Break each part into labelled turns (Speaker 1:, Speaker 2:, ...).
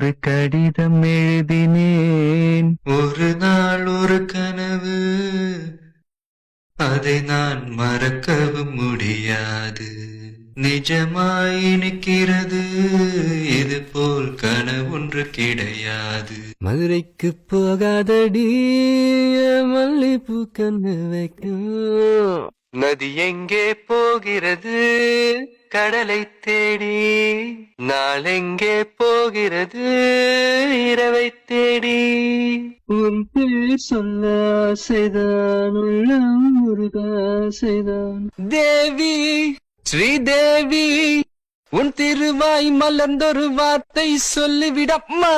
Speaker 1: ஒரு கடிதம் எழுதினேன். ஒரு நாள் ஒரு கனவு அதை நான் மறக்கவும் முடியாது. நிஜமாய் நிற்கிறது. இது போல் கனவொன்று கிடையாது. மதுரைக்கு போகாதடி மல்லிப்பூ கண்ணு வைக்கும். நதி எங்கே போகிறது? கடலை தேடி. நாளெங்கே போகிறது? இரவை தேடி. உன் பேர் சொல்ல ஆசைதான் உள்ளம் முருக ஆசைதான் தேவி ஸ்ரீதேவி உன் திருவாய் மலர்ந்தொரு வார்த்தை சொல்லிவிடம்மா.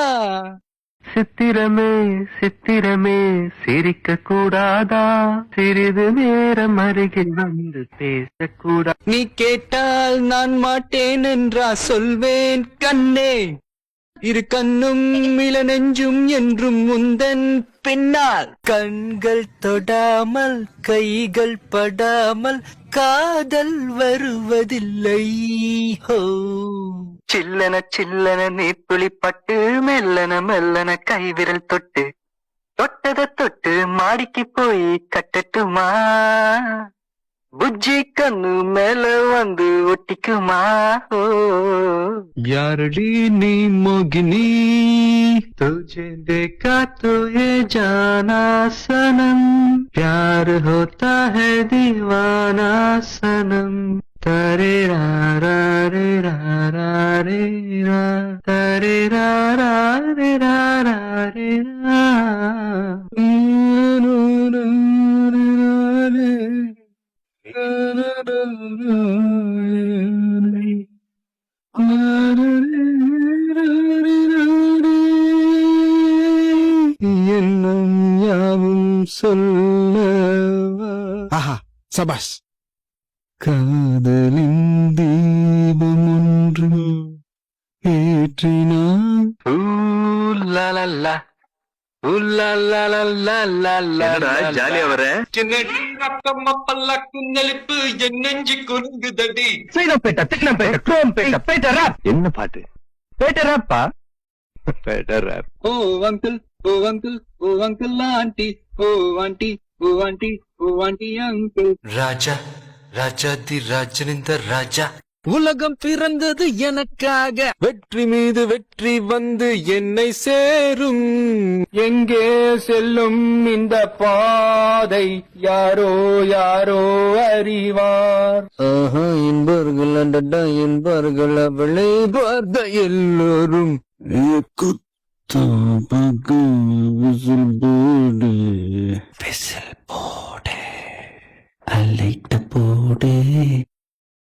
Speaker 1: சித்திரமே சித்திரமே சிரிக்க கூடாதா சிறிது நேரம் அருகில் வந்து பேசக்கூடா? நீ கேட்டால் நான் மாட்டேன் என்றா சொல்வேன் கண்ணே. இரு கண்ணும் இள நெஞ்சும் என்றும் முந்தன் பின்னால் கண்கள் தொடாமல் கைகள் படாமல் காதல் வருவதில்லை. ஹோ. சில்லன சில்லன நீர்த்துளி பட்டு மெல்லன மெல்லன கைவிரல் தொட்டு. தொட்டத தொட்டு மாடிக்கு போய் கட்டட்டுமா? ಹೆಜ್ಜೆ ಕಣ್ಣು ಮೆಲವೊಂದು ಒಟ್ಟಿಗೆ ಮಾಹೋ ಯಾರಡಿ ನೀ ಮೊಗಿನಿ तुझे देखा तो ये जाना सनम प्यार होता है दीवाना सनम तरे रा ರಾ ತರೆ रा ರಾರೆ ರಾ रा तरे என்னும் யாவும் சொல்லவா
Speaker 2: ஆஹா சபாஷ்.
Speaker 1: காதலின் தீபம் ஒன்று ஏற்றினான்
Speaker 3: ஜாலியா வர?
Speaker 1: குந்தளிப்பு என் நெஞ்சு குறுங்குதடி சைதாப்பேட்டை திக்னப்பேட்டை குரோம்பேட்டை பேட்ட ராப். என்ன பாட்டு? Petta ராப்பா? Petta rap. Oh uncle oh uncle oh uncle aunty oh aunty oh aunty oh aunty uncle. ராஜா ராஜாதி ராஜனிந்த ராஜா. உலகம் பிறந்தது எனக்காக. வெற்றி மீது வெற்றி வந்து என்னை சேரும். எங்கே செல்லும் இந்த பாதை யாரோ யாரோ அறிவார். ஆஹா என்பர்கள் அண்டா என்பர்கள் அவளை பார்த்த எல்லோரும். விசில் போடு.